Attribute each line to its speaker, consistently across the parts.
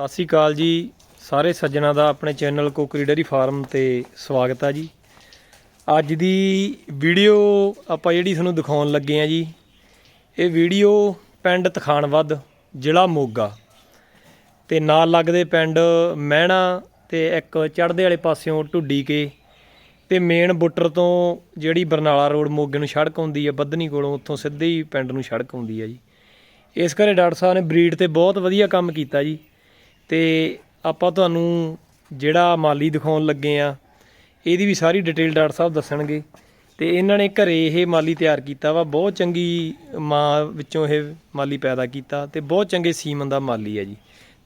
Speaker 1: ਸਤਿ ਸ੍ਰੀ ਅਕਾਲ ਜੀ। ਸਾਰੇ ਸੱਜਣਾ ਦਾ ਆਪਣੇ ਚੈਨਲ ਕੋਕਰੀ ਡੇਅਰੀ ਫਾਰਮ ਤੇ ਸਵਾਗਤ ਆ ਜੀ। ਅੱਜ ਦੀ ਵੀਡੀਓ ਆਪਾਂ ਜਿਹੜੀ ਤੁਹਾਨੂੰ ਦਿਖਾਉਣ ਲੱਗੇ ਆ ਜੀ, ਇਹ ਵੀਡੀਓ ਪਿੰਡ ਤਖਾਣਵੱਧ ਜ਼ਿਲ੍ਹਾ ਮੋਗਾ ਤੇ ਨਾਲ ਲੱਗਦੇ ਪਿੰਡ ਮਹਿਣਾ ਤੇ ਇੱਕ ਚੜ੍ਹਦੇ ਵਾਲੇ ਪਾਸਿਓਂ ਢੁੱਡੀ ਕੇ ਤੇ ਮੇਨ ਬੁੱਟਰ ਤੋਂ ਜਿਹੜੀ ਬਰਨਾਲਾ ਰੋਡ ਮੋਗੇ ਨੂੰ ਸੜਕ ਆਉਂਦੀ ਹੈ ਬੱਧਨੀ ਕੋਲੋਂ ਉੱਥੋਂ ਸਿੱਧੇ ਹੀ ਪਿੰਡ ਨੂੰ ਸੜਕ ਆਉਂਦੀ ਹੈ ਜੀ। ਇਸ ਘਰੇ ਡਾਕਟਰ ਸਾਹਿਬ ਨੇ ਬਰੀਡ ਤੇ ਬਹੁਤ ਵਧੀਆ ਕੰਮ ਕੀਤਾ ਜੀ। ਤੇ ਆਪਾਂ ਤੁਹਾਨੂੰ ਜਿਹੜਾ ਮਾਲੀ ਦਿਖਾਉਣ ਲੱਗੇ ਆ ਇਹਦੀ ਵੀ ਸਾਰੀ ਡਿਟੇਲ ਡਾਕਟਰ ਸਾਹਿਬ ਦੱਸਣਗੇ। ਤੇ ਇਹਨਾਂ ਨੇ ਘਰੇ ਇਹ ਮਾਲੀ ਤਿਆਰ ਕੀਤਾ ਵਾ ਬਹੁਤ ਚੰਗੀ ਮਾਂ ਵਿੱਚੋਂ ਇਹ ਮਾਲੀ ਪੈਦਾ ਕੀਤਾ ਤੇ ਬਹੁਤ ਚੰਗੇ ਸੀਮਨ ਦਾ ਮਾਲੀ ਆ ਜੀ।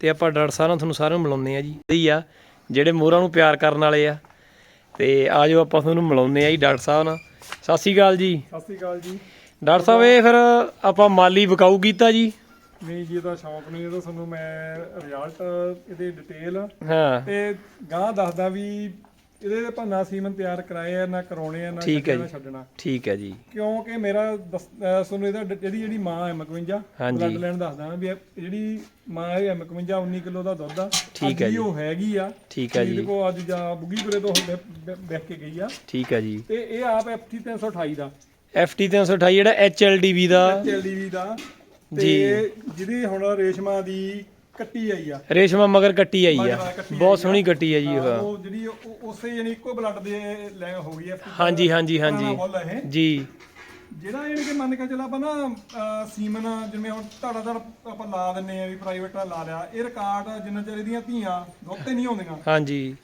Speaker 1: ਤੇ ਆਪਾਂ ਡਾਕਟਰ ਸਾਹਿਬ ਨਾਲ ਤੁਹਾਨੂੰ ਸਾਰਿਆਂ ਨੂੰ ਮਿਲਾਉਂਦੇ ਆ ਜੀ। ਇਹੀ ਆ ਜਿਹੜੇ ਮੋਹਰਾਂ ਨੂੰ ਪਿਆਰ ਕਰਨ ਵਾਲੇ ਆ। ਤੇ ਆਜੋ ਆਪਾਂ ਤੁਹਾਨੂੰ ਮਿਲਾਉਂਦੇ ਆ ਜੀ ਡਾਕਟਰ ਸਾਹਿਬ ਨਾਲ। ਸਤਿ ਸ਼੍ਰੀ ਅਕਾਲ ਜੀ।
Speaker 2: ਸਤਿ ਸ੍ਰੀ ਅਕਾਲ ਜੀ।
Speaker 1: ਡਾਕਟਰ ਸਾਹਿਬ ਇਹ ਫਿਰ ਆਪਾਂ ਮਾਲੀ ਵਿਕਾਊ ਕੀਤਾ ਜੀ।
Speaker 2: ਨਹੀਂ ਜੀ ਇਹਦਾ ਸ਼ੌਂਕ ਨਹੀਂ ਇਹਦਾ ਤੁਹਾਨੂੰ ਮੈਂ ਰਿਜ਼ਲਟ ਇਹਦੇ ਡਿਟੇਲ
Speaker 1: ਹਾਂ।
Speaker 2: ਤੇ ਗਾਂ ਦੱਸਦਾ ਵੀ ਇਹਦੇ ਆਪਾਂ ਨਾ ਸੀਮਨ ਤਿਆਰ ਕਰਾਏ ਆ ਨਾ ਕਰਾਉਣੇ ਆ ਨਾ
Speaker 1: ਠੀਕ ਹੈ ਜੀ।
Speaker 2: ਛੱਡਣਾ।
Speaker 1: ਠੀਕ ਹੈ ਜੀ।
Speaker 2: ਕਿਉਂਕਿ ਮੇਰਾ ਦਸ- ਅਹ ਤੁਹਾਨੂੰ ਇਹਦਾ ਡ- ਜਿਹੜੀ ਜਿਹੜੀ ਮਾਂ ਹੈ 51
Speaker 1: ਹਾਂਜੀ।
Speaker 2: ਬਲੱਡ ਲਾਈਨ ਦੱਸਦਾ ਮੈਂ ਵੀ ਇਹ ਜਿਹੜੀ ਮਾਂ ਹੈ 51 19 ਕਿਲੋ ਦਾ ਦੁੱਧ ਆ।
Speaker 1: ਠੀਕ ਹੈ
Speaker 2: ਅੱਜ
Speaker 1: ਜੀ।
Speaker 2: ਉਹ ਹੈਗੀ ਆ।
Speaker 1: ਠੀਕ ਹੈ ਜੀ।
Speaker 2: ਇਹਦੇ ਕੋ ਅੱਜ ਜਾ ਬੁੱਗੀਪੁਰੇ ਤੋਂ ਬੈਠ ਕੇ ਗਈ ਆ।
Speaker 1: ਠੀਕ ਹੈ ਜੀ।
Speaker 2: ਤੇ ਇਹ ਆਪ FT 328 ਦਾ।
Speaker 1: FT 328 ਜਿਹੜਾ HLDV ਦਾ।
Speaker 2: ਐਚਐਲਡੀਵੀ ਦਾ। ਤੇ ਜਿਹਦੀ ਹੁਣ ਰੇਸ਼ਮਾ ਦੀ ਕੱਟੀ ਆਈ ਆ।
Speaker 1: ਰੇਸ਼ਮਾ ਮਗਰ ਕੱਟੀ ਆਈ ਆ। ਬਹੁਤ ਸੋਹਣੀ ਕੱਟੀ ਆ ਜੀ ਉਹ
Speaker 2: ਉਹ ਜਿਹੜੀ ਉਹ- ਉਸੇ ਯਾਨੀ ਇੱਕੋ ਬਲੱਡ ਦੇ ਲੈ ਹੋ ਗਈ ਹੈ
Speaker 1: ਹਾਂਜੀ ਹਾਂਜੀ ਹਾਂਜੀ।
Speaker 2: ਇਹ।
Speaker 1: ਜੀ।
Speaker 2: ਜਿਹੜਾ ਯਾਨੀ ਕਿ ਮੰਨ ਕੇ ਚੱਲ ਆਪਾਂ ਨਾ ਅਹ, ਸੀਮਨ ਜਿਵੇਂ ਹੁਣ ਧੜਾ ਧੜ ਆਪਾਂ ਲਾ ਦਿੰਨੇ ਆ ਵੀ ਪ੍ਰਾਈਵੇਟ ਲਾ ਲਿਆ। ਇਹ ਰਿਕਾਰਡ ਜਿੰਨਾ ਚਿਰ ਇਹਦੀਆਂ ਧੀਆਂ ਦੁੱਧ ਤੇ ਨਹੀਂ ਆਉਂਦੀਆਂ।
Speaker 1: ਹਾਂਜੀ।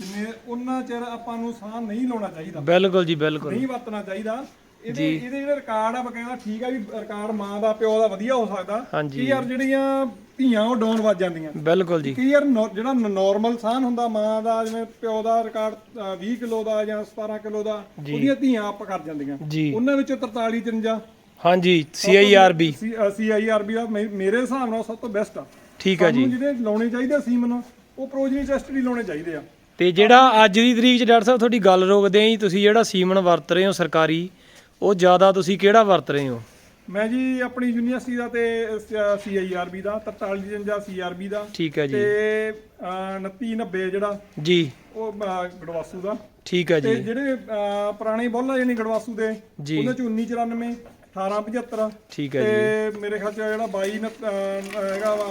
Speaker 2: ਜਿੰਨੇ ਉਹਨਾਂ ਚਿਰ ਆਪਾਂ ਨੂੰ ਸਾਹ ਨਹੀਂ ਲਾਉਣਾ ਚਾਹੀਦਾ।
Speaker 1: ਬਿਲਕੁਲ ਜੀ ਬਿਲਕੁਲ।
Speaker 2: ਨਹੀਂ ਵਰਤਣਾ ਚਾਹੀਦਾ। ਇਹਦੇ ਇਹਦੇ ਜਿਹੜੇ ਰਿਕਾਰਡ ਆ ਬਕਾਇਦਾ ਠੀਕ ਆ ਵੀ ਰਿਕਾਰਡ ਮਾਂ ਦਾ ਪਿਓ ਦਾ ਵਧੀਆ ਹੋ ਸਕਦਾ। ਕੀ ਯਾਰ ਜਿਹੜੀਆਂ ਧੀਆਂ ਉਹ ਡਾਊਨ ਵੱਜ ਜਾਂਦੀਆਂ।
Speaker 1: ਬਿਲਕੁਲ ਜੀ।
Speaker 2: ਕੀ ਯਾਰ ਜਿਹੜਾ ਨਾਰਮਲ ਸਾਨ ਹੁੰਦਾ ਮਾਂ ਦਾ ਜਿਵੇਂ ਪਿਓ ਦਾ ਰਿਕਾਰਡ ਅ, 20 ਕਿਲੋ ਦਾ ਜਾਂ 17 ਕਿਲੋ ਦਾ ਉਹਦੀਆਂ ਧੀਆਂ ਅਪ ਕਰ ਜਾਂਦੀਆਂ। ਉਹਨਾਂ ਵਿੱਚੋਂ 43 53
Speaker 1: ਹਾਂਜੀ CIRB
Speaker 2: ਸੀਆਈਆਰਬੀ ਦਾ ਮੇਰੇ ਹਿਸਾਬ ਨਾਲ ਸਭ ਤੋਂ ਬੈਸਟ ਆ।
Speaker 1: ਠੀਕ ਆ ਜੀ।
Speaker 2: ਜਿਹੜੇ ਲਾਉਣੇ ਚਾਹੀਦੇ ਸੀਮਨ ਉਹ ਪ੍ਰੋਜਨੀ ਟੈਸਟ ਵੀ ਲਾਉਣੇ ਚਾਹੀਦੇ ਆ।
Speaker 1: ਤੇ ਜਿਹੜਾ ਅੱਜ ਦੀ ਤਰੀਕ 'ਚ ਡਾਕਟਰ ਸਾਹਿਬ ਤੁਹਾਡੀ ਗੱਲ ਰੋਕਦੇ ਆਂ ਜੀ ਤੁਸੀਂ ਜਿਹੜਾ ਸੀਮਨ ਵਰਤ ਰਹੇ ਹੋ ਸਰਕਾਰੀ ਉਹ ਜ਼ਿਆਦਾ ਤੁਸੀਂ ਕਿਹੜਾ ਵਰਤ ਰਹੇ ਹੋ?
Speaker 2: ਮੈਂ ਜੀ ਆਪਣੀ ਯੂਨੀਵਰਸਿਟੀ ਦਾ ਤੇ ਸੀਆਈਆਰਬੀ ਦਾ 43 53 ਸੀਆਰਬੀ ਦਾ।
Speaker 1: ਠੀਕ ਹੈ
Speaker 2: ਤੇ
Speaker 1: ਜੀ
Speaker 2: 29 90 ਜਿਹੜਾ
Speaker 1: ਜੀ।
Speaker 2: ਉਹ ਗੜਵਾਸੂ ਦਾ।
Speaker 1: ਠੀਕ ਹੈ
Speaker 2: ਤੇ
Speaker 1: ਜੀ
Speaker 2: ਜਿਹੜੇ ਅਹ, ਪੁਰਾਣੇ ਬੋਲਾ ਯਾਨੀ ਗੜਵਾਸੂ ਦੇ
Speaker 1: ਜੀ।
Speaker 2: ਉਹਨਾਂ ਚ 1994 1875
Speaker 1: ਠੀਕ ਹੈ ਜੀ।
Speaker 2: ਤੇ ਮੇਰੇ ਖਿਆਲ ਚ ਜਿਹੜਾ 22 ਨੱਤ- ਅਹ, ਹੈਗਾ ਵਾ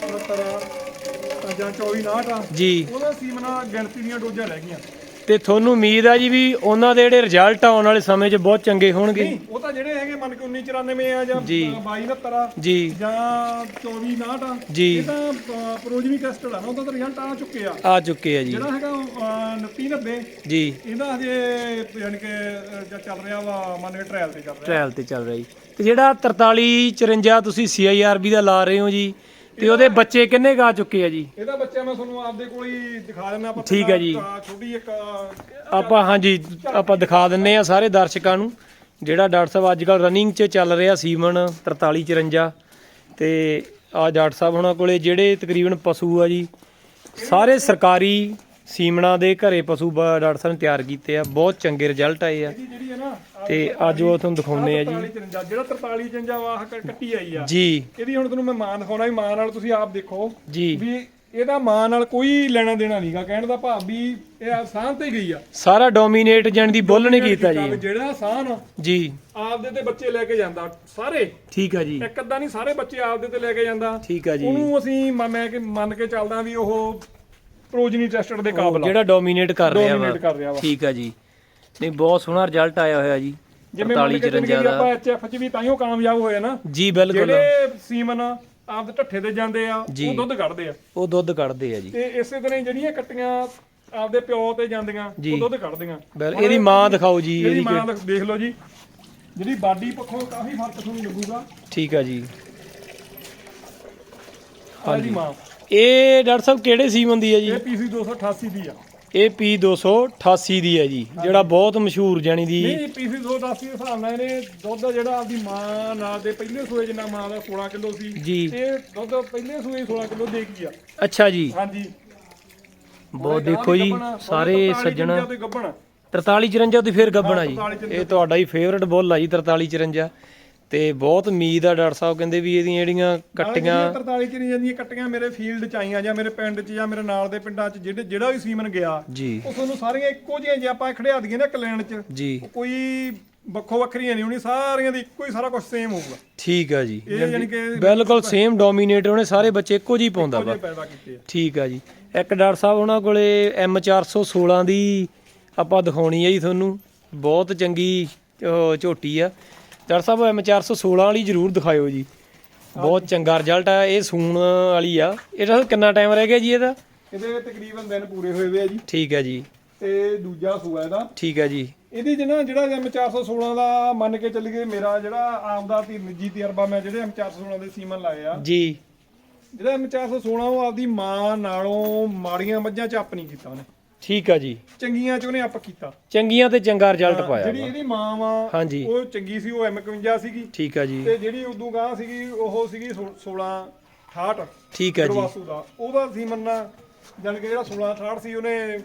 Speaker 2: 69 ਜਾਂ 24 ਨਾਟ ਆ
Speaker 1: ਜੀ।
Speaker 2: ਉਹਦਾ ਸੀਮਨਾ ਗਿਣਤੀ ਦੀਆਂ ਡੋਜ਼ਾਂ ਰਹਿ ਗਈਆਂ।
Speaker 1: ਤੇ ਤੁਹਾਨੂੰ ਉਮੀਦ ਆ ਜੀ ਵੀ ਉਹਨਾਂ ਦੇ ਜਿਹੜੇ ਰਿਜ਼ਲਟ ਆਉਣ ਵਾਲੇ ਸਮੇਂ 'ਚ ਬਹੁਤ ਚੰਗੇ ਹੋਣਗੇ।
Speaker 2: ਨਹੀਂ ਉਹ ਤਾਂ ਜਿਹੜੇ ਹੈਗੇ ਮੰਨ ਕੇ 1994 ਆ ਜਾਂ
Speaker 1: ਜੀ।
Speaker 2: 22 ਨੱਤਰ ਆ
Speaker 1: ਜੀ।
Speaker 2: ਜਾਂ 24 ਨਾਟ ਆ
Speaker 1: ਜੀ।
Speaker 2: ਇਹ ਤਾਂ ਪ੍ਰੋਜਨੀ ਟੈਸਟਡ ਆ ਨਾ ਉਹਦਾ ਤਾਂ ਰਿਜ਼ਲਟ ਆ ਚੁੱਕੇ ਆ।
Speaker 1: ਆ ਚੁੱਕੇ ਆ ਜੀ।
Speaker 2: ਜਿਹੜਾ ਹੈਗਾ 29 90
Speaker 1: ਜੀ।
Speaker 2: ਇਹਦਾ ਹਜੇ ਯਾਨੀ ਕਿ ਅਹ, ਜਾਂ ਚੱਲ ਰਿਹਾ ਵਾ ਮੰਨ ਕੇ ਟ੍ਰਾਇਲ ਤੇ ਚੱਲ ਰਿਹਾ।
Speaker 1: ਟ੍ਰਾਇਲ ਤੇ ਚੱਲ ਰਿਹਾ ਜੀ। ਤੇ ਜਿਹੜਾ 43 54 ਤੁਸੀਂ CIRB ਦਾ ਲਾ ਰਹੇ ਹੋ ਜੀ ਤੇ ਉਹਦੇ ਬੱਚੇ ਕਿੰਨੇ ਗਾ ਚੁੱਕੇ ਆ ਜੀ
Speaker 2: ਇਹਦਾ ਬੱਚਾ ਮੈਂ ਤੁਹਾਨੂੰ ਆਪਦੇ ਕੋਲ ਹੀ ਦਿਖਾ ਦਿੰਦਾ ਆਪਾਂ
Speaker 1: ਠੀਕ ਹੈ ਜੀ।
Speaker 2: ਛੋਟੀ ਇੱਕ
Speaker 1: ਆਪਾਂ ਹਾਂਜੀ ਆਪਾਂ ਦਿਖਾ ਦਿੰਨੇ ਆ ਸਾਰੇ ਦਰਸ਼ਕਾਂ ਨੂੰ ਜਿਹੜਾ ਡਾਕਟਰ ਸਾਹਿਬ ਅੱਜ ਕੱਲ ਰਨਿੰਗ 'ਚ ਚੱਲ ਰਿਹਾ ਸੀਮਨ 43 54 ਤੇ ਆ ਡਾਕਟਰ ਸਾਹਿਬ ਹੁਣਾਂ ਕੋਲੇ ਜਿਹੜੇ ਤਕਰੀਬਨ ਪਸ਼ੂ ਆ ਜੀ ਸਾਰੇ ਸਰਕਾਰੀ ਸੀਮਨਾ ਦੇ ਘਰੇ ਪਸ਼ੂ ਬ- ਡਾਕਟਰ ਸਾਹਿਬ ਨੇ ਤਿਆਰ ਕੀਤੇ ਆ। ਬਹੁਤ ਚੰਗੇ ਰਿਜ਼ਲਟ ਆਏ ਆ।
Speaker 2: ਇਹਦੀ ਜਿਹੜੀ ਹੈ ਨਾ ਆਹ
Speaker 1: ਤੇ ਅੱਜ ਉਹ ਤੁਹਾਨੂੰ ਦਿਖਾਉਨੇ ਆ ਜੀ।
Speaker 2: 43 53 ਜਿਹੜਾ 43 53 ਵਾਹ ਕੱਟੀ ਆਈ ਆ।
Speaker 1: ਜੀ।
Speaker 2: ਇਹਦੀ ਹੁਣ ਤੁਹਾਨੂੰ ਮੈਂ ਮਾਂ ਦਿਖਾਉਣਾ ਵੀ ਮਾਂ ਨਾਲ ਤੁਸੀਂ ਆਪ ਦੇਖੋ
Speaker 1: ਜੀ।
Speaker 2: ਵੀ ਇਹਦਾ ਮਾਂ ਨਾਲ ਕੋਈ ਲੈਣਾ ਦੇਣਾ ਨਹੀਂਗਾ ਕਹਿਣ ਦਾ ਭਾਵ ਵੀ ਇਹ ਆਸਾਨ ਤੇ ਗਈ ਆ।
Speaker 1: ਸਾਰਾ ਡੋਮੀਨੇਟ ਜਣ ਦੀ ਬੁੱਲ ਨਹੀਂ ਕੀਤਾ ਜੀ।
Speaker 2: ਜਿਹੜਾ ਆਸਾਨ
Speaker 1: ਜੀ।
Speaker 2: ਆਪਦੇ ਤੇ ਬੱਚੇ ਲੈ ਕੇ ਜਾਂਦਾ। ਸਾਰੇ।
Speaker 1: ਠੀਕ ਆ ਜੀ।
Speaker 2: ਇੱਕ ਅੱਧਾ ਨਹੀਂ ਸਾਰੇ ਬੱਚੇ ਆਪਦੇ ਤੇ ਲੈ ਕੇ ਜਾਂਦਾ।
Speaker 1: ਠੀਕ ਆ ਜੀ।
Speaker 2: ਉਹਨੂੰ ਅਸੀਂ ਮ- ਮੈਂ ਕਿ ਮੰਨ ਕੇ ਚੱਲਦਾ ਵੀ ਉਹ ਪ੍ਰੋਜਨੀ ਟੈਸਟਡ ਦੇ ਕਾਬਲ ਆ।
Speaker 1: ਜਿਹੜਾ ਡੋਮੀਨੇਟ ਕਰ ਰਿਹਾ ਵਾ।
Speaker 2: ਡੋਮੀਨੇਟ ਕਰ ਰਿਹਾ ਵਾ।
Speaker 1: ਠੀਕ ਆ ਜੀ। ਨਹੀਂ ਬਹੁਤ ਸੋਹਣਾ ਰਿਜ਼ਲਟ ਆਇਆ ਹੋਇਆ ਜੀ।
Speaker 2: ਜਿਵੇਂ ਮੰਨ
Speaker 1: 43
Speaker 2: ਕੇ ਚੱਲੀਏ
Speaker 1: 54
Speaker 2: ਵੀ
Speaker 1: ਦਾ।
Speaker 2: ਆਪਾਂ ਐਚਐਫ ਚ ਵੀ ਤਾਈਓ ਕਾਮਯਾਬ ਹੋਏ ਨਾ।
Speaker 1: ਜੀ ਬਿਲਕੁਲ।
Speaker 2: ਜਿਹੜੇ ਸੀਮਨ ਆਪਦੇ ਢੱਠੇ ਤੇ ਜਾਂਦੇ ਆ। ਉਹ ਦੁੱਧ ਕੱਢਦੇ ਆ।
Speaker 1: ਉਹ ਦੁੱਧ ਕੱਢਦੇ ਆ ਜੀ।
Speaker 2: ਤੇ ਇਸੇ ਤਰ੍ਹਾਂ ਜਿਹੜੀਆਂ ਕੱਟੀਆਂ ਆਪਦੇ ਪਿਓ ਤੇ ਜਾਂਦੀਆਂ। ਉਹ ਦੁੱਧ ਕੱਢਦੀਆਂ।
Speaker 1: ਇਹਦੀ ਮਾਂ ਦਿਖਾਓ ਜੀ ਇਹਦੀ
Speaker 2: ਮਾਂ ਦੇਖ ਲਓ ਜੀ। ਜਿਹੜੀ ਬਾਡੀ ਪੱਖੋਂ ਕਾਫੀ ਫ਼ਰਕ ਤੁਹਾਨੂੰ ਲੱਗੂਗਾ।
Speaker 1: ਠੀਕ ਆ ਜੀ।
Speaker 2: ਆਹ ਜੀ ਮਾਂ।
Speaker 1: ਇਹ ਡਾਕਟਰ ਸਾਹਿਬ ਕਿਹੜੇ ਸੀਮਨ ਦੀ ਹੈ ਜੀ?
Speaker 2: ਇਹ ਪੀਸੀ 288 ਦੀ ਆ।
Speaker 1: ਇਹ P 288 ਦੀ ਹੈ ਜੀ ਜਿਹੜਾ ਬਹੁਤ ਮਸ਼ਹੂਰ ਜਾਣੀ ਦੀ
Speaker 2: ਨਹੀਂ ਪੀਸੀ 288 ਦੇ ਹਿਸਾਬ ਨਾਲ ਇਹਨੇ ਦੁੱਧ ਜਿਹੜਾ ਆਪਦੀ ਮਾਂ ਨਾਲ ਦੇ ਪਹਿਲੇ ਸੂਏ ਜਿੰਨਾ ਮਾਂ ਦਾ 16 ਕਿਲੋ ਸੀ
Speaker 1: ਜੀ।
Speaker 2: ਇਹ ਦੁੱਧ ਪਹਿਲੇ ਸੂਏ 16 ਕਿਲੋ ਦੇ ਗਈ ਆ
Speaker 1: ਅੱਛਾ ਜੀ।
Speaker 2: ਹਾਂਜੀ।
Speaker 1: ਬਹੁਤ ਦੇਖੋ ਜੀ ਸਾਰੇ ਸੱਜਣ।
Speaker 2: ਤੇ ਗੱਬਣ।
Speaker 1: 43 54 ਦੀ ਫੇਰ ਗੱਬਣਾ ਜੀ।
Speaker 2: 43 54
Speaker 1: ਇਹ ਤੁਹਾਡਾ ਹੀ ਫੇਵਰਟ ਬੁੱਲ ਆ ਜੀ 43 54 ਤੇ ਬਹੁਤ ਉਮੀਦ ਆ ਡਾਕਟਰ ਸਾਹਿਬ ਕਹਿੰਦੇ ਵੀ ਇਹਦੀਆਂ ਜਿਹੜੀਆਂ ਕੱਟੀਆਂ
Speaker 2: 43 ਚ ਨਹੀਂ ਜਾਂਦੀਆਂ ਕੱਟੀਆਂ ਮੇਰੇ ਫੀਲਡ ਚ ਆਈਆਂ ਜਾਂ ਮੇਰੇ ਪਿੰਡ ਚ ਜਾਂ ਮੇਰੇ ਨਾਲ ਦੇ ਪਿੰਡਾਂ ਚ ਜਿਹੜੇ ਜਿਹੜਾ ਵੀ ਸੀਮਨ ਗਿਆ
Speaker 1: ਜੀ।
Speaker 2: ਉਹ ਤੁਹਾਨੂੰ ਸਾਰੀਆਂ ਇੱਕੋ ਜਿਹੀਆਂ ਜੇ ਆਪਾਂ ਖੜਿਆ ਦਈਏ ਨਾ ਇੱਕ ਚ
Speaker 1: ਜੀ।
Speaker 2: ਕੋਈ ਵੱਖੋ ਵੱਖਰੀਆਂ ਨਹੀਂ ਹੋਣੀ ਸਾਰੀਆਂ ਦੀ ਇੱਕੋ ਹੀ ਸਾਰਾ ਕੁਝ ਸੇਮ ਹੋਊਗਾ।
Speaker 1: ਠੀਕ ਆ ਜੀ।
Speaker 2: ਇਹ ਯਾਨੀ ਕਿ
Speaker 1: ਬਿਲਕੁਲ ਸੇਮ ਡੋਮੀਨੇਟਰ ਉਹਨੇ ਸਾਰੇ ਬੱਚੇ ਇੱਕੋ ਜਿਹੀ ਪਾਉਂਦਾ ਵਾ ਠੀਕ ਆ ਜੀ। ਇੱਕ ਡਾਕਟਰ ਸਾਹਿਬ ਉਹਨਾਂ ਕੋਲੇ M416 ਦੀ ਆਪਾਂ ਦਿਖਾਉਣੀ ਹੈ ਜੀ ਤੁਹਾਨੂੰ। ਬਹੁਤ ਚੰਗੀ ਝੋਟੀ ਆ। ਡਾਕਟਰ ਸਾਹਿਬ M416 ਵਾਲੀ ਜ਼ਰੂਰ ਦਿਖਾਇਓ ਜੀ। ਬਹੁਤ ਚੰਗਾ ਰਿਜ਼ਲਟ ਆ ਇਹ ਸੂਣ ਵਾਲੀ ਆ। ਇਹਦਾ ਕਿੰਨਾ ਟਾਈਮ ਰਹਿ ਗਿਆ ਜੀ ਇਹਦਾ?
Speaker 2: ਇਹਦੇ ਤਕਰੀਬਨ ਦਿਨ ਪੂਰੇ ਹੋਏ ਵੇ ਆ ਜੀ।
Speaker 1: ਠੀਕ ਆ ਜੀ।
Speaker 2: ਤੇ ਦੂਜਾ ਸੂਆ ਇਹਦਾ।
Speaker 1: ਠੀਕ ਆ ਜੀ।
Speaker 2: ਇਹਦੀ ਜਿਹੜਾ ਜਿਹੜਾ M416 ਦਾ ਮੰਨ ਕੇ ਚੱਲੀਏ ਮੇਰਾ ਜਿਹੜਾ ਆਪਦਾ ਤੀ ਨਿੱਜੀ ਤਜਰਬਾ ਮੈਂ ਜਿਹੜੇ M416 ਦੇ ਸੀਮਨ ਲਾਏ ਆ।
Speaker 1: ਜੀ।
Speaker 2: ਜਿਹੜਾ M416 ਉਹ ਆਪਦੀ ਮਾਂ ਨਾਲੋਂ ਮਾੜੀਆਂ ਮੱਝਾਂ ਚ ਅਪ ਨਹੀਂ ਕੀਤਾ ਉਹਨੇ।
Speaker 1: ਠੀਕ ਆ ਜੀ।
Speaker 2: ਚੰਗੀਆਂ ਚ ਉਹਨੇ ਅਪ ਕੀਤਾ।
Speaker 1: ਚੰਗੀਆਂ ਤੇ ਚੰਗਾ ਰਿਜ਼ਲਟ ਪਾਇਆ
Speaker 2: ਜਿਹੜੀ
Speaker 1: ਵਾ।
Speaker 2: ਇਹਦੀ ਮਾਂ ਵਾ
Speaker 1: ਹਾਂਜੀ।
Speaker 2: ਉਹ ਚੰਗੀ ਸੀ ਉਹ M51 ਸੀਗੀ।
Speaker 1: ਠੀਕ ਆ ਜੀ।
Speaker 2: ਤੇ ਜਿਹੜੀ ਉਦੋਂ ਗਾਂ ਸੀਗੀ ਉਹ ਸੀਗੀ 16 68
Speaker 1: ਠੀਕ ਆ ਜੀ।
Speaker 2: ਪ੍ਰਵਾਸੂ ਦਾ। ਉਹਦਾ ਸੀ ਮੰਨਣਾ ਜਾਨ ਕਿ ਜਿਹੜਾ 16 68 ਸੀ ਉਹਨੇ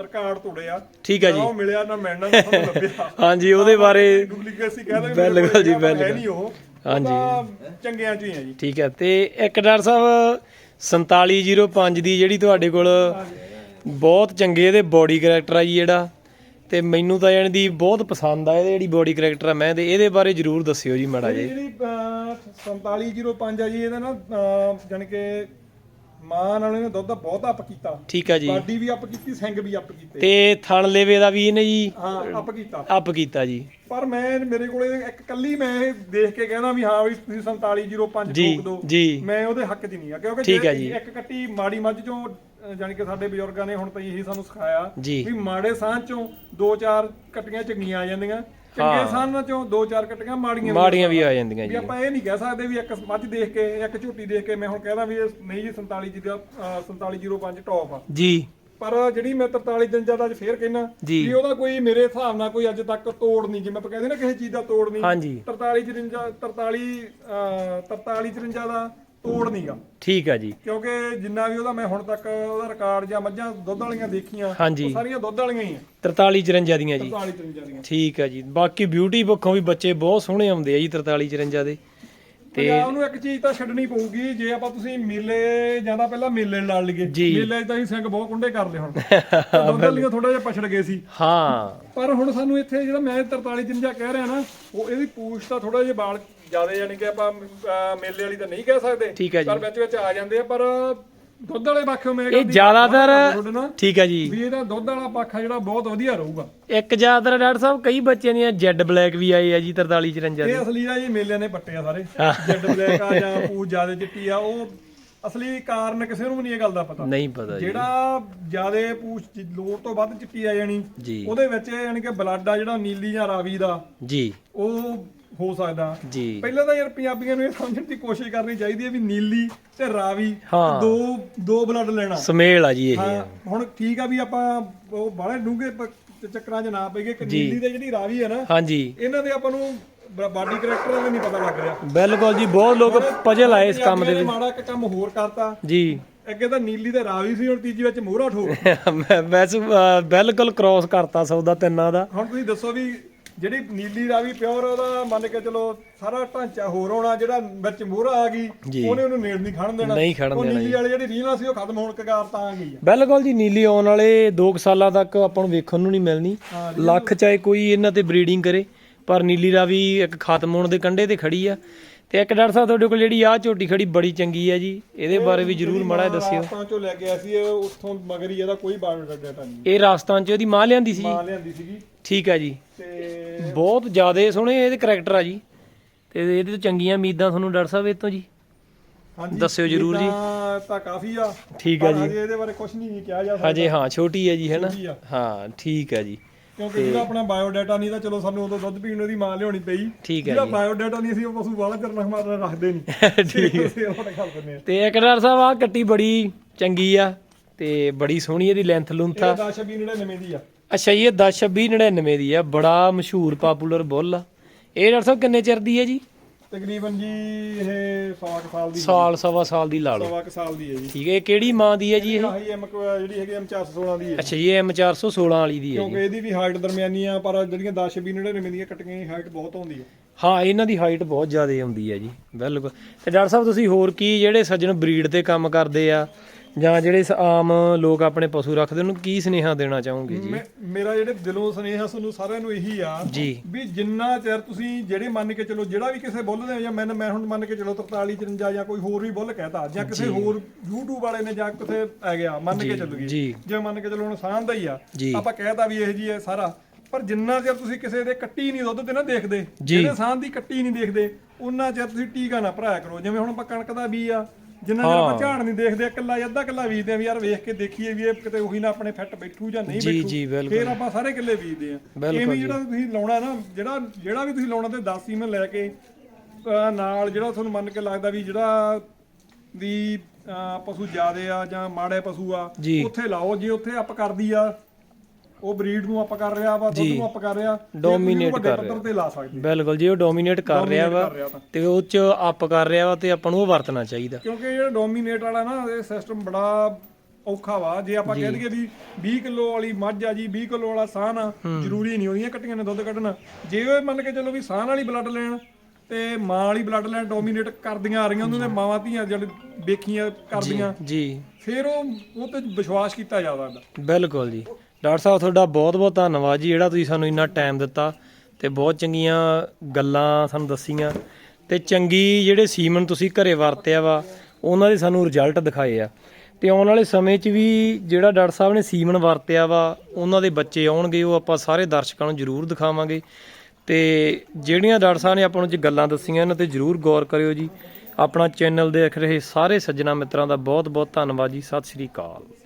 Speaker 2: ਰਿਕਾਰਡ ਤੋੜਿਆ।
Speaker 1: ਠੀਕ ਆ
Speaker 2: ਨਾ
Speaker 1: ਜੀ।
Speaker 2: ਉਹ ਮਿਲਿਆ ਨਾ ਮਿਲਣਾ ਨਾ ਸਾਨੂੰ ਲੱਭਿਆ।
Speaker 1: ਹਾਂਜੀ ਉਹਦੇ ਬਾਰੇ
Speaker 2: ਡੁਪਲੀਕੇਟ ਸੀ ਕਹਿੰਦੇ
Speaker 1: ਬਿਲਕੁਲ ਜੀ, ਬਿਲਕੁਲ।
Speaker 2: ਨਹੀਂ ਉਹ।
Speaker 1: ਹਾਂਜੀ।
Speaker 2: ਹਾਂਜੀ ਚੰਗਿਆਂ ਚ ਹੀ ਆ ਜੀ।
Speaker 1: ਠੀਕ ਹੈ ਤੇ ਇੱਕ ਡਾਕਟਰ ਸਾਹਿਬ 4705 ਦੀ ਜਿਹੜੀ ਤੁਹਾਡੇ ਕੋਲ ਬਹੁਤ ਚੰਗੇ ਇਹਦੇ ਬੋਡੀ ਕੈਰੈਕਟਰ ਆ ਜੀ ਜਿਹੜਾ। ਤੇ ਮੈਨੂੰ ਤਾਂ ਜਾਣੀ ਦੀ ਬਹੁਤ ਪਸੰਦ ਆ ਇਹਦੇ ਜਿਹੜੀ ਬੋਡੀ ਕੈਰੈਕਟਰ ਆ ਮੈਂ ਤੇ ਇਹਦੇ ਬਾਰੇ ਜਰੂਰ ਦੱਸਿਓ ਜੀ ਮਾੜਾ ਜੀ
Speaker 2: ਜਿਹੜੀ ਅਹ, 4705 ਆ ਜੀ ਇਹਦਾ ਨਾ ਜਾਨ ਕਿ ਮਾਂ ਨਾਲ ਇਹਨੇ ਦੁੱਧ ਬਹੁਤ ਅਪ ਕੀਤਾ।
Speaker 1: ਠੀਕ ਆ ਜੀ।
Speaker 2: ਬਾਡੀ ਵੀ ਅਪ ਕੀਤੀ ਸਿੰਘ ਵੀ ਅਪ ਕੀਤੇ।
Speaker 1: ਤੇ ਥਣ ਲੇਵੇ ਦਾ ਵੀ ਇਹਨੇ ਜੀ
Speaker 2: ਹਾਂ ਅਪ ਕੀਤਾ।
Speaker 1: ਅਪ ਕੀਤਾ ਜੀ।
Speaker 2: ਪਰ ਮੈਂ ਮੇਰੇ ਕੋਲੇ ਇੱਕ ਕੱਲੀ ਮੈਂ ਇਹ ਦੇਖ ਕੇ ਕਹਿੰਦਾ ਵੀ ਹਾਂ ਵੀ ਤੁਸੀਂ 4705
Speaker 1: ਜੀ,
Speaker 2: ਠੋਕ ਦਿਓ। ਮੈਂ ਉਹਦੇ ਹੱਕ 'ਚ ਨਹੀਂ ਆ ਕਿਉਂਕਿ। ਇੱਕ ਕੱਟੀ ਮਾੜੀ ਮੱਝ ਚੋਂ ਜਾਣੀ ਕਿ ਸਾਡੇ ਬਜ਼ੁਰਗਾਂ ਨੇ ਹੁਣ ਤਾਂ ਇਹੀ ਸਾਨੂੰ ਸਿਖਾਇਆ
Speaker 1: ਜੀ।
Speaker 2: ਵੀ ਮਾੜੇ ਸਾਹ ਚੋਂ ਦੋ ਚਾਰ ਕੱਟੀਆਂ ਚੰਗੀਆਂ ਆ ਜਾਂਦੀਆਂ ਚੰਗੇ ਸਾਹ ਚੋਂ ਦੋ ਚਾਰ ਕੱਟੀਆਂ ਮਾੜੀਆਂ ਵੀ
Speaker 1: ਮਾੜੀਆਂ ਵੀ ਆ ਜਾਂਦੀਆਂ।
Speaker 2: ਵੀ
Speaker 1: ਜੀ।
Speaker 2: ਆਪਾਂ ਇਹ ਨਹੀਂ ਕਹਿ ਸਕਦੇ ਵੀ ਇੱਕ ਮੱਝ ਦੇਖ ਕੇ ਇੱਕ ਝੋਟੀ ਦੇਖ ਕੇ ਮੈਂ ਹੁਣ ਕਹਿੰਦਾ ਵੀ ਇਹ ਨਹੀਂ ਜੀ 47 ਜੀ ਦਾ 4705 ਟੌਪ ਆ।
Speaker 1: ਜੀ।
Speaker 2: ਪਰ ਜਿਹੜੀ ਮੈਂ 43 ਦਿਨ ਜ਼ਿਆਦਾ ਅੱਜ ਫੇਰ ਕਹਿਣਾ
Speaker 1: ਜੀ।
Speaker 2: ਵੀ ਉਹਦਾ ਕੋਈ ਮੇਰੇ ਹਿਸਾਬ ਨਾਲ ਕੋਈ ਅੱਜ ਤੱਕ ਤੋੜ ਨਹੀਂ ਜਿਵੇਂ ਆਪਾਂ ਕਹਿੰਦੇ ਨਾ ਕਿਸੇ ਚੀਜ਼ ਦਾ ਤੋੜ ਨਹੀਂ।
Speaker 1: ਹਾਂਜੀ।
Speaker 2: 43 54 43 ਅਹ, 43 54 ਦਾ ਤੋੜ ਨਹੀਂਗਾ
Speaker 1: ਠੀਕ ਆ ਜੀ।
Speaker 2: ਕਿਉਂਕਿ ਜਿੰਨਾ ਵੀ ਉਹਦਾ ਮੈਂ ਹੁਣ ਤੱਕ ਉਹਦਾ ਰਿਕਾਰਡ ਜਾਂ ਮੱਝਾਂ ਦੁੱਧ ਵਾਲੀਆਂ ਦੇਖੀਆਂ
Speaker 1: ਹਾਂਜੀ।
Speaker 2: ਉਹ ਸਾਰੀਆਂ ਦੁੱਧ ਵਾਲੀਆਂ ਹੀ ਆ।
Speaker 1: 43 54 ਦੀਆਂ ਜੀ।
Speaker 2: 43 53 ਦੀਆਂ।
Speaker 1: ਠੀਕ ਆ ਜੀ। ਬਾਕੀ ਬਿਊਟੀ ਪੱਖੋਂ ਵੀ ਬੱਚੇ ਬਹੁਤ ਸੋਹਣੇ ਆਉਂਦੇ ਆ ਜੀ 43 54 ਦੇ। ਤੇ
Speaker 2: ਪੰਜਾਬ ਨੂੰ ਇੱਕ ਚੀਜ਼ ਤਾਂ ਛੱਡਣੀ ਪਊਗੀ ਜੇ ਆਪਾਂ ਤੁਸੀਂ ਮੇਲੇ ਜਾਂਦਾ ਪਹਿਲਾਂ ਮੇਲੇ ਲੜ ਲਈਏ।
Speaker 1: ਜੀ।
Speaker 2: ਮੇਲੇ 'ਚ ਤਾਂ ਅਸੀਂ ਸਿੰਘ ਬਹੁਤ ਕੁੰਡੇ ਕਰਦੇ ਹੁਣ। ਦੁੱਧ ਵਾਲੀਆਂ ਥੋੜਾ ਜਿਹਾ ਪਛੜ ਗਏ ਸੀ।
Speaker 1: ਹਾਂ।
Speaker 2: ਪਰ ਹੁਣ ਸਾਨੂੰ ਇੱਥੇ ਜਿਹੜਾ ਮੈਂ 43 ਜਿੰਜਾ ਕਹਿ ਰਿਹਾ ਨਾ ਉਹ ਇਹਦੀ ਪੂਛ ਤਾਂ ਥੋੜਾ ਜਿਹਾ ਵਾਲ ਜ਼ਿਆਦਾ ਯਾਨੀ ਕਿ ਆਪਾਂ ਅਹ, ਮੇਲੇ ਵਾਲੀ ਤਾਂ ਨਹੀਂ ਕਹਿ ਸਕਦੇ
Speaker 1: ਠੀਕ ਹੈ ਜੀ।
Speaker 2: ਪਰ ਵਿੱਚ ਵਿੱਚ ਆ ਜਾਂਦੇ ਆ ਪਰ ਦੁੱਧ ਵਾਲੇ ਪੱਖੋਂ ਮੈਂ
Speaker 1: ਇਹ
Speaker 2: ਕਹਿੰਦੀ
Speaker 1: ਜ਼ਿਆਦਾਤਰ
Speaker 2: ਤੁਹਾਡੇ ਨਾਲ
Speaker 1: ਠੀਕ ਆ ਜੀ।
Speaker 2: ਵੀ ਇਹਦਾ ਦੁੱਧ ਵਾਲਾ ਪੱਖ ਆ ਜਿਹੜਾ ਬਹੁਤ ਵਧੀਆ ਰਹੂਗਾ।
Speaker 1: ਇੱਕ ਜ਼ਿਆਦਾਤਰ ਡਾਕਟਰ ਸਾਹਿਬ ਕਈ ਬੱਚਿਆਂ ਦੀਆਂ ਜੈਡ ਬਲੈਕ ਵੀ ਆਏ ਆ ਜੀ 43 54
Speaker 2: ਇਹ ਅਸਲੀ ਆ ਜੀ ਮੇਲਿਆਂ ਨੇ ਪੱਟੇ ਆ ਸਾਰੇ। ਜੱਡ ਬਲੈਕ ਆ ਜਾਂ ਪੂਛ ਜ਼ਿਆਦਾ ਚਿੱਟੀ ਆ ਉਹ ਅਸਲੀ ਕਾਰਨ ਕਿਸੇ ਨੂੰ ਵੀ ਨਹੀਂ ਇਹ ਗੱਲ ਦਾ ਪਤਾ।
Speaker 1: ਨਹੀਂ ਪਤਾ ਜੀ।
Speaker 2: ਜਿਹੜਾ ਜਿਆਦੇ ਪੂਛ ਚ ਲੋੜ ਤੋਂ ਵੱਧ ਚਿੱਟੀ ਆ ਜਾਣੀ
Speaker 1: ਜੀ।
Speaker 2: ਉਹਦੇ ਵਿੱਚ ਯਾਨੀ ਕਿ ਬਲੱਡ ਆ ਜਿਹੜਾ ਨੀਲੀ ਜਾਂ ਰਾਵੀ ਦਾ।
Speaker 1: ਜੀ।
Speaker 2: ਉਹ ਹੋ ਸਕਦਾ।
Speaker 1: ਜੀ।
Speaker 2: ਪਹਿਲਾਂ ਤਾਂ ਯਾਰ ਪੰਜਾਬੀਆਂ ਨੂੰ ਇਹ ਸਮਝਣ ਦੀ ਕੋਸ਼ਿਸ਼ ਕਰਨੀ ਚਾਹੀਦੀ ਹੈ ਵੀ ਨੀਲੀ ਤੇ ਰਾਵੀ
Speaker 1: ਹਾਂ।
Speaker 2: ਦੋ ਦੋ ਬਲੱਡ ਲੈਣਾ।
Speaker 1: ਸਮੇਲ ਆ ਜੀ ਇਹ।
Speaker 2: ਹਾਂ ਹੁਣ ਠੀਕ ਆ ਵੀ ਆਪਾਂ ਉਹ ਬਾਹਲੇ ਡੂੰਘੇ ਪ- ਚੱਕਰਾਂ 'ਚ ਨਾ ਪਈਏ ਕਿ ਨੀਲੀ ਤੇ ਜਿਹੜੀ ਰਾਵੀ ਹੈ ਨਾ
Speaker 1: ਹਾਂਜੀ।
Speaker 2: ਇਹਨਾਂ ਦੇ ਆਪਾਂ ਨੂੰ ਬਾਡੀ ਕਰੈਕਟਰ ਦਾ ਨਹੀਂ ਪਤਾ ਲੱਗ ਰਿਹਾ।
Speaker 1: ਬਿਲਕੁਲ ਜੀ ਬਹੁਤ ਲੋਕ ਪਜਲ ਆਏ ਇਸ ਕੰਮ ਦੇ
Speaker 2: ਪੰਜਾਬੀਆਂ ਨੇ ਮਾੜਾ ਇੱਕ ਕੰਮ ਹੋਰ ਕਰਤਾ।
Speaker 1: ਜੀ।
Speaker 2: ਅੱਗੇ ਤਾਂ ਨੀਲੀ ਤੇ ਰਾਵੀ ਸੀ ਹੁਣ ਤੀਜੀ ਵਿੱਚ ਮੋਹਰਾ ਠੋਕ।
Speaker 1: ਮੈਂ ਅਹ, ਬਿਲਕੁਲ ਕ੍ਰਾਸ ਕਰਤਾ ਸੌਦਾ ਤਿੰਨਾਂ ਦਾ।
Speaker 2: ਹੁਣ ਤੁਸੀਂ ਦੱਸੋ ਵੀ ਜਿਹੜੀ ਨੀਲੀ ਰਾਵੀ ਪਿਓਰ ਉਹਦਾ ਮੰਨ ਕੇ ਚਲੋ ਸਾਰਾ ਢਾਂਚਾ ਹੋਰ ਹੋਣਾ ਜਿਹੜਾ ਵਿੱਚ ਮੋਹਰਾ ਆ ਗਈ
Speaker 1: ਜੀ।
Speaker 2: ਉਹਨੇ ਉਹਨੂੰ ਨੇੜ ਨਹੀਂ ਖੜਨ ਦੇਣਾ।
Speaker 1: ਨਹੀਂ ਖੜਨ
Speaker 2: ਉਹ
Speaker 1: ਦੇਣਾ
Speaker 2: ਨੀਲੀ ਵਾਲੀ ਜਿਹੜੀ ਰੀਲਾਂ ਸੀ ਉਹ ਖਤਮ ਹੋਣ ਕਗਾਰ ਤਾਂ ਆ ਗਈ ਆ।
Speaker 1: ਬਿਲਕੁਲ ਜੀ ਨੀਲੀ ਆਉਣ ਵਾਲੇ 2 ਸਾਲਾਂ ਤੱਕ ਆਪਾਂ ਨੂੰ ਵੇਖਣ ਨੂੰ ਨਹੀਂ ਮਿਲਣੀ।
Speaker 2: ਹਾਂ,
Speaker 1: ਲੱਖ ਚਾਹੇ ਕੋਈ ਇਹਨਾਂ ਤੇ ਬਰੀਡਿੰਗ ਕਰੇ ਪਰ ਨੀਲੀ ਰਾਵੀ ਇੱਕ ਖਤਮ ਹੋਣ ਦੇ ਕੰਢੇ ਤੇ ਖੜੀ ਆ। ਤੇ ਇੱਕ ਡਾਕਟਰ ਸਾਹਿਬ ਤੁਹਾਡੇ ਕੋਲ ਜਿਹੜੀ ਆਹ ਝੋਟੀ ਖੜੀ ਬੜੀ ਚੰਗੀ ਆ ਜੀ ਇਹਦੇ ਬਾਰੇ ਵੀ ਜਰੂਰ ਮਾੜਾ ਦੱਸਿਓ।
Speaker 2: ਰਾਜਸਥਾਨ ਚੋਂ ਲੈ ਕੇ ਆਇਆ ਸੀ ਇਹ ਉੱਥੋਂ ਮਗਰ ਹੀ ਇਹਦਾ ਕੋਈ ਬਾਇਓਡਾਟਾ ਨਹੀਂ
Speaker 1: ਇਹ ਰਾਜਸਥਾਨ ਚ ਉਹਦੀ ਮਾਂ ਲਿਆਂਦੀ ਸੀ ਜੀ?
Speaker 2: ਮਾਂ ਲਿਆਂਦੀ ਸੀਗੀ।
Speaker 1: ਠੀਕ ਆ ਜੀ।
Speaker 2: ਤੇ
Speaker 1: ਬਹੁਤ ਜ਼ਿਆਦੇ ਸੋਹਣੇ ਇਹਦੇ ਕਰੈਕਟਰ ਆ ਜੀ। ਤੇ ਇਹਦੇ ਤੋਂ ਚੰਗੀਆਂ ਉਮੀਦਾਂ ਤੁਹਾਨੂੰ ਡਾਕਟਰ ਸਾਹਿਬ ਇਹ ਤੋਂ ਜੀ।
Speaker 2: ਹਾਂਜੀ
Speaker 1: ਦੱਸਿਓ ਜ਼ਰੂਰ ਜੀ।
Speaker 2: ਤਾਂ ਤਾਂ ਕਾਫੀ ਆ
Speaker 1: ਠੀਕ ਆ
Speaker 2: ਪਰ
Speaker 1: ਜੀ।
Speaker 2: ਹਜੇ ਇਹਦੇ ਬਾਰੇ ਕੁਝ ਨਹੀਂ ਕਿਹਾ ਜਾ ਸਕਦਾ।
Speaker 1: ਹਜੇ ਹਾਂ ਛੋਟੀ ਹੈ ਜੀ ਹੈ ਨਾ?
Speaker 2: ਛੋਟੀ ਆ।
Speaker 1: ਹਾਂ ਠੀਕ ਹੈ ਜੀ।
Speaker 2: ਕਿਉਂਕਿ ਜਿਹੜਾ ਆਪਣਾ ਬਾਇਓਡਾਟਾ ਨਹੀਂ ਤਾਂ ਚਲੋ ਸਾਨੂੰ ਉਦੋਂ ਦੁੱਧ ਪੀਣ ਨੂੰ ਦੀ ਮਾਂ ਲਿਆਉਣੀ ਪਈ।
Speaker 1: ਠੀਕ ਹੈ
Speaker 2: ਜਿਹੜਾ
Speaker 1: ਜੀ।
Speaker 2: ਬਾਇਓਡਾਟਾ ਨਹੀਂ ਸੀ ਉਹ ਪਸ਼ੂ ਵਾਲਾ ਚਿਰ ਨਾਲ ਮਾਰ ਰੱਖਦੇ ਨਹੀਂ।
Speaker 1: ਠੀਕ। ਹੈ। ਤੇ ਇੱਕ ਡਾਕਟਰ ਸਾਹਿਬ ਆ ਕੱਟੀ ਬੜੀ ਚੰਗੀ ਆ ਤੇ ਬੜੀ ਸੋਹਣੀ ਇਹਦੀ ਲੈਂਥ ਲੁੰਥ ਆ।
Speaker 2: ਇਹ 10 20 99 ਦੀ ਆ।
Speaker 1: ਅੱਛਾ ਇਹ 10 26 99 ਦੀ ਆ। ਬੜਾ ਮਸ਼ਹੂਰ ਪਪੂਲਰ ਬੁੱਲ ਆ। ਇਹ ਡਾਕਟਰ ਸਾਹਿਬ ਕਿੰਨੇ ਚਿਰ ਦੀ ਹੈ ਜੀ?
Speaker 2: ਤਕਰੀਬਨ ਜੀ ਇਹ 100 ਕੁ ਸਾਲ ਦੀ
Speaker 1: ਸਾਲ ਸਵਾ ਸਾਲ ਦੀ ਲਾ ਲਓ।
Speaker 2: ਸਵਾ ਕੁ ਸਾਲ ਦੀ ਹੈ ਜੀ।
Speaker 1: ਠੀਕ ਹੈ ਇਹ ਕਿਹੜੀ ਮਾਂ ਦੀ ਹੈ ਜੀ ਇਹ?
Speaker 2: ਆਹੀ ਐਮ ਜਿਹੜੀ ਹੈਗੀ ਐਮ 416 ਦੀ ਹੈ।
Speaker 1: ਅੱਛਾ ਜੀ M416 ਵਾਲੀ ਦੀ ਹੈ ਜੀ।
Speaker 2: ਕਿਉਂਕਿ ਇਹਦੀ ਵੀ ਹਾਈਟ ਦਰਮਿਆਨੀ ਆ ਪਰ ਜਿਹੜੀਆਂ 10 20 99 ਦੀਆਂ ਕੱਟੀਆਂ ਦੀ ਹਾਈਟ ਬਹੁਤ ਹੁੰਦੀ ਹੈ।
Speaker 1: ਹਾਂ ਇਹਨਾਂ ਦੀ ਹਾਈਟ ਬਹੁਤ ਜ਼ਿਆਦਾ ਆਉਂਦੀ ਹੈ ਜੀ ਬਿਲਕੁਲ। ਤੇ ਡਾਕਟਰ ਸਾਹਿਬ ਤੁਸੀਂ ਹੋਰ ਕੀ ਜਿਹੜੇ ਸੱਜਣ ਬਰੀਡ ਤੇ ਕੰਮ ਕਰਦੇ ਆ? ਜਾਂ ਜਿਹੜੇ ਸ- ਆਮ ਲੋਕ ਆਪਣੇ ਪਸ਼ੂ ਰੱਖਦੇ ਉਹਨੂੰ ਕੀ ਸੁਨੇਹਾ ਦੇਣਾ ਚਾਹੋਗੇ ਜੀ?
Speaker 2: ਮੈਂ- ਮੇਰਾ ਜਿਹੜੇ ਦਿਲੋਂ ਸੁਨੇਹਾ ਤੁਹਾਨੂੰ ਸਾਰਿਆਂ ਨੂੰ ਇਹੀ ਆ
Speaker 1: ਜੀ।
Speaker 2: ਵੀ ਜਿੰਨਾ ਚਿਰ ਤੁਸੀਂ ਜਿਹੜੇ ਮੰਨ ਕੇ ਚਲੋ ਜਿਹੜਾ ਵੀ ਕਿਸੇ ਬੁੱਲ ਦੇ ਜਾਂ ਮੈਂ ਮੈਂ ਹੁਣ ਮੰਨ ਕੇ ਚਲੋ 43 54 ਜਾਂ ਕੋਈ ਹੋਰ ਵੀ ਬੁੱਲ ਕਹਿਤਾ ਜਾਂ ਕਿਸੇ ਹੋਰ YouTube ਵਾਲੇ ਨੇ ਜਾਂ ਕਿਸੇ ਆ ਗਿਆ ਮੰਨ ਕੇ ਚੱਲੋਗੇ
Speaker 1: ਜੀ।
Speaker 2: ਜੇ ਮੰਨ ਕੇ ਚਲੋ ਹੁਣ ਸਾਂਝ ਦਾ ਹੀ ਆ
Speaker 1: ਜੀ।
Speaker 2: ਆਪਾਂ ਕਹਿਤਾ ਵੀ ਇਹ ਜੀ ਹੈ ਸਾਰਾ ਪਰ ਜਿੰਨਾ ਚਿਰ ਤੁਸੀਂ ਕਿਸੇ ਦੇ ਕੱਟੀ ਨਹੀਂ ਦੁੱਧ ਤੇ ਨਾ ਦੇਖਦੇ
Speaker 1: ਜੀ।
Speaker 2: ਜਿਹੜੇ ਸਾਂਝ ਦੀ ਕੱਟੀ ਨਹੀਂ ਦੇਖਦੇ ਉਹਨਾਂ ਚਿਰ ਤੁਸੀਂ ਟੀਕਾ ਨਾ ਭਰਾਇਆ ਕਰੋ। ਜਿਵੇਂ ਹੁਣ ਆਪਾਂ ਕਣਕ ਦਾ ਬੀਜ ਆ ਜਿੰਨਾ ਚਿਰ ਆਪਾਂ ਝਾੜ ਨਹੀਂ ਦੇਖਦੇ ਇਕੱਲਾ ਜਾਂ ਅੱਧਾ ਕਿੱਲਾ ਬੀਜਦੇ ਆ ਵੀ ਯਾਰ ਵੇਖ ਕੇ ਦੇਖੀਏ ਵੀ ਇਹ ਕਿਤੇ ਉਹੀ ਨਾ ਆਪਣੇ ਫਿੱਟ ਬੈਠੂ ਜਾਂ ਨਹੀਂ
Speaker 1: ਜੀ,
Speaker 2: ਬੈਠੂ।
Speaker 1: ਜੀ, ਬਿਲਕੁਲ।
Speaker 2: ਫਿਰ ਆਪਾਂ ਸਾਰੇ ਕਿੱਲੇ ਬੀਜਦੇ ਆ
Speaker 1: ਬਿਲਕੁਲ
Speaker 2: ਐਵੇਂ ਜਿਹੜਾ ਤੁਸੀਂ ਲਾਉਣਾ ਨਾ ਜਿਹੜਾ ਜਿਹੜਾ ਵੀ ਤੁਸੀਂ ਲਾਉਣਾ ਤੇ 10 ਸੀਮਨ ਲੈ ਕੇ ਅਹ ਨਾਲ ਜਿਹੜਾ ਤੁਹਾਨੂੰ ਮੰਨ ਕੇ ਲੱਗਦਾ ਵੀ ਜਿਹੜਾ ਵੀ ਅਹ ਪਸ਼ੂ ਜ਼ਿਆਦੇ ਆ ਜਾਂ ਮਾੜੇ ਪਸ਼ੂ ਆ
Speaker 1: ਜੀ।
Speaker 2: ਉੱਥੇ ਲਾਓ। ਜੇ ਉੱਥੇ ਅਪ ਕਰਦੀ ਆ ਉਹ ਬਰੀਡ ਨੂੰ ਅਪ ਕਰ ਰਿਹਾ ਵਾ ਦੁੱਧ ਨੂੰ ਅਪ ਕਰ ਰਿਹਾ ਵੱਡੇ
Speaker 1: ਕਰ
Speaker 2: ਪੱਧਰ ਤੇ ਲਾ ਸਕਦੇ।
Speaker 1: ਬਿਲਕੁਲ ਜੀ ਉਹ ਡੋਮੀਨੇਟ ਕਰ ਰਿਹਾ ਵਾ
Speaker 2: ਰਿਹਾ
Speaker 1: ਤਾਂ ਉਹ ਚ ਅਪ ਕਰ ਰਿਹਾ ਵਾ ਤੇ ਆਪਾਂ ਨੂੰ ਉਹ ਵਰਤਣਾ ਚਾਹੀਦਾ।
Speaker 2: ਕਿਉਂਕਿ ਜਿਹੜਾ ਡੋਮੀਨੇਟ ਵਾਲਾ ਨਾ ਇਹ ਸਿਸਟਮ ਬੜਾ ਔਖਾ ਵਾ। ਜੇ ਆਪਾਂ ਕਹਿ ਦਈਏ ਵੀ 20 ਕਿਲੋ ਵਾਲੀ ਮੱਝ ਆ ਜੀ 20 ਕਿਲੋ ਵਾਲਾ ਸਾਨ ਆ ਜ਼ਰੂਰੀ ਨਹੀਂ ਉਹਦੀਆਂ ਕੱਟੀਆਂ ਨੇ ਦੁੱਧ ਕੱਢਣਾ। ਜੇ ਉਹ ਮੰਨ ਕੇ ਚੱਲੋ ਵੀ ਸਾਨ ਵਾਲੀ ਬਲੱਡ ਲੈਣ ਤੇ ਮਾਂ ਵਾਲੀ ਬਲੱਡ ਲੈਣ ਡੋਮੀਨੇਟ ਕਰਦੀਆਂ ਆ ਰਹੀਆਂ ਉਹਨਾਂ ਦੇ ਮਾਵਾਂ ਧੀਆਂ ਜਿਹੜੇ ਵੇਖੀਆਂ ਕਰਦੀਆਂ
Speaker 1: ਜੀ।
Speaker 2: ਫਿਰ ਉਹ ਉਹ ਤੇ ਵਿਸ਼ਵਾਸ ਕੀਤਾ ਜਾ ਸਕਦਾ।
Speaker 1: ਬਿਲਕੁਲ ਜੀ। ਡਾਕਟਰ ਸਾਹਿਬ, ਤੁਹਾਡਾ ਬਹੁਤ ਬਹੁਤ ਧੰਨਵਾਦ ਜੀ, ਜਿਹੜਾ ਤੁਸੀਂ ਸਾਨੂੰ ਇੰਨਾ ਟਾਈਮ ਦਿੱਤਾ ਤੇ ਬਹੁਤ ਚੰਗੀਆਂ ਗੱਲਾਂ ਸਾਨੂੰ ਦੱਸੀਆਂ ਤੇ ਚੰਗੀ ਜਿਹੜੇ ਸੀਮਨ ਤੁਸੀਂ ਘਰੇ ਵਰਤਿਆ ਵਾ, ਉਹਨਾਂ ਦੇ ਸਾਨੂੰ ਰਿਜ਼ਲਟ ਦਿਖਾਏ ਆ। ਤੇ ਆਉਣ ਵਾਲੇ ਸਮੇਂ 'ਚ ਵੀ ਜਿਹੜਾ ਡਾਕਟਰ ਸਾਹਿਬ ਨੇ ਸੀਮਨ ਵਰਤਿਆ ਵਾ, ਉਹਨਾਂ ਦੇ ਬੱਚੇ ਆਉਣਗੇ, ਉਹ ਆਪਾਂ ਸਾਰੇ ਦਰਸ਼ਕਾਂ ਨੂੰ ਜ਼ਰੂਰ ਦਿਖਾਵਾਂਗੇ। ਤੇ ਜਿਹੜੀਆਂ ਡਾਕਟਰ ਸਾਹਿਬ ਨੇ ਆਪਾਂ ਨੂੰ ਜੀ ਗੱਲਾਂ ਦੱਸੀਆਂ, ਇਹਨਾਂ ਤੇ ਜ਼ਰੂਰ ਗੌਰ ਕਰਿਓ ਜੀ। ਆਪਣਾ ਚੈਨਲ ਦੇਖ ਰਹੇ ਸਾਰੇ ਸੱਜਣਾ ਮਿੱਤਰਾਂ ਦਾ ਬਹੁਤ ਬਹੁਤ ਧੰਨਵਾਦ ਜੀ। ਸਤਿ ਸ੍ਰੀ ਅਕਾਲ।